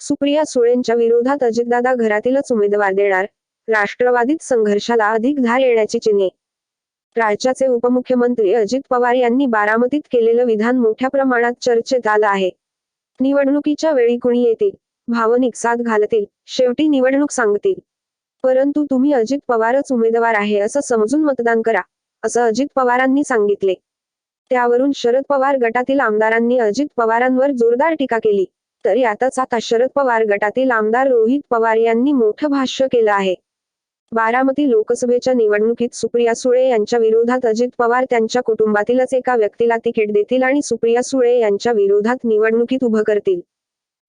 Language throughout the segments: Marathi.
सुप्रिया सुळेंच्या विरोधात अजितदादा घरातीलच उमेदवार देणार राष्ट्रवादीत संघर्षाला अधिक धार येण्याची चिन्हे. राज्याचे उपमुख्यमंत्री अजित पवार यांनी बारामतीत केलेलं विधान मोठ्या प्रमाणात चर्चेत आलं आहे. निवडणुकीच्या वेळी कुणी येतील? भावनिक साथ घालतील? शेवटी निवडणूक सांगतील. परंतु तुम्ही अजित पवारच उमेदवार आहे असं समजून मतदान करा असं अजित पवारांनी सांगितले. त्यावरून शरद पवार गटातील आमदारांनी अजित पवारांवर जोरदार टीका केली. तर यातच आता शरद पवार गटातील आमदार रोहित पवार यांनी मोठं भाष्य केलं आहे. बारामती लोकसभेच्या निवडणुकीत सुप्रिया सुळे यांच्या विरोधात अजित पवार त्यांच्या कुटुंबातीलच एका व्यक्तीला तिकीट देतील आणि सुप्रिया सुळे यांच्या विरोधात निवडणुकीत उभं करतील.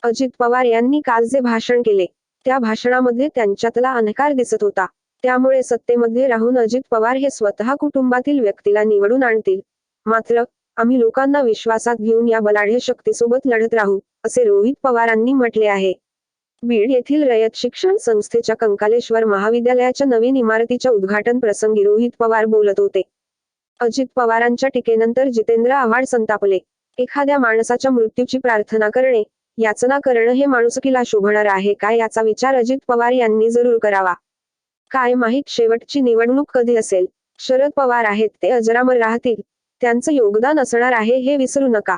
अजित पवार यांनी काल जे भाषण केले त्या भाषणामध्ये त्यांच्यातला अनकार दिसत होता. त्यामुळे सत्तेमध्ये राहून अजित पवार हे स्वतः कुटुंबातील व्यक्तीला निवडून आणतील. मात्र आम्ही लोकांना विश्वासात घेऊन या बलाढ्य शक्तीसोबत लढत राहू असे रोहित पवारांनी म्हटले आहे. बीड येथील रयत शिक्षण संस्थेच्या कंकालेश्वर महाविद्यालयाच्या नवीन इमारतीच्या उद्घाटन प्रसंगी रोहित पवार बोलत होते. अजित पवारांच्या टीकेनंतर जितेंद्र आव्हाड संतापले. एखाद्या माणसाच्या मृत्यूची प्रार्थना करणे याचना करणं हे माणुसकीला शोभणार आहे काय याचा विचार अजित पवार यांनी जरूर करावा. काय माहीत शेवटची निवडणूक कधी असेल? शरद पवार आहेत ते अजरामर राहतील त्यांचं योगदान असणार आहे हे विसरू नका.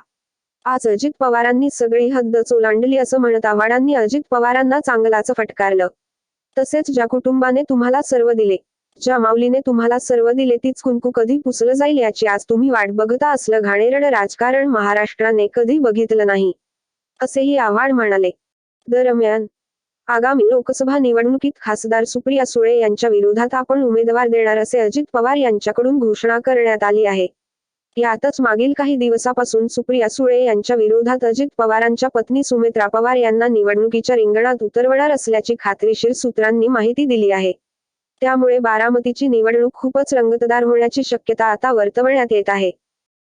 आज अजित पवारांनी सगळी हद्द चोलांडली असं म्हणत आव्हाडांनी अजित पवारांना चांगलाच फटकारलं. तसेच ज्या कुटुंबाने तुम्हाला सर्व दिले ज्या माऊलीने तुम्हाला सर्व दिले तीच कुंकू कधी पुसलं जाईल याची आज तुम्ही वाट बघता असलं घाणेरड राजकारण महाराष्ट्राने कधी बघितलं नाही. असेही आव्हाड म्हणाले. दरम्यान आगामी लोकसभा निवडणुकीत खासदार सुप्रिया सुळे यांच्या विरोधात आपण उमेदवार देणार असे अजित पवार यांच्याकडून घोषणा करण्यात आली आहे. यातच मागील काही दिवसापासून सुप्रिया सुळे यांच्या विरोधात अजित पवारांच्या पत्नी सुमित्रा पवार यांना निवडणुकीच्या रिंगणात उतरवणार असल्याची खात्रीशीर सूत्रांनी माहिती दिली आहे. त्यामुळे बारामतीची निवडणूक खूपच रंगतदार होण्याची शक्यता आता वर्तवण्यात येत आहे.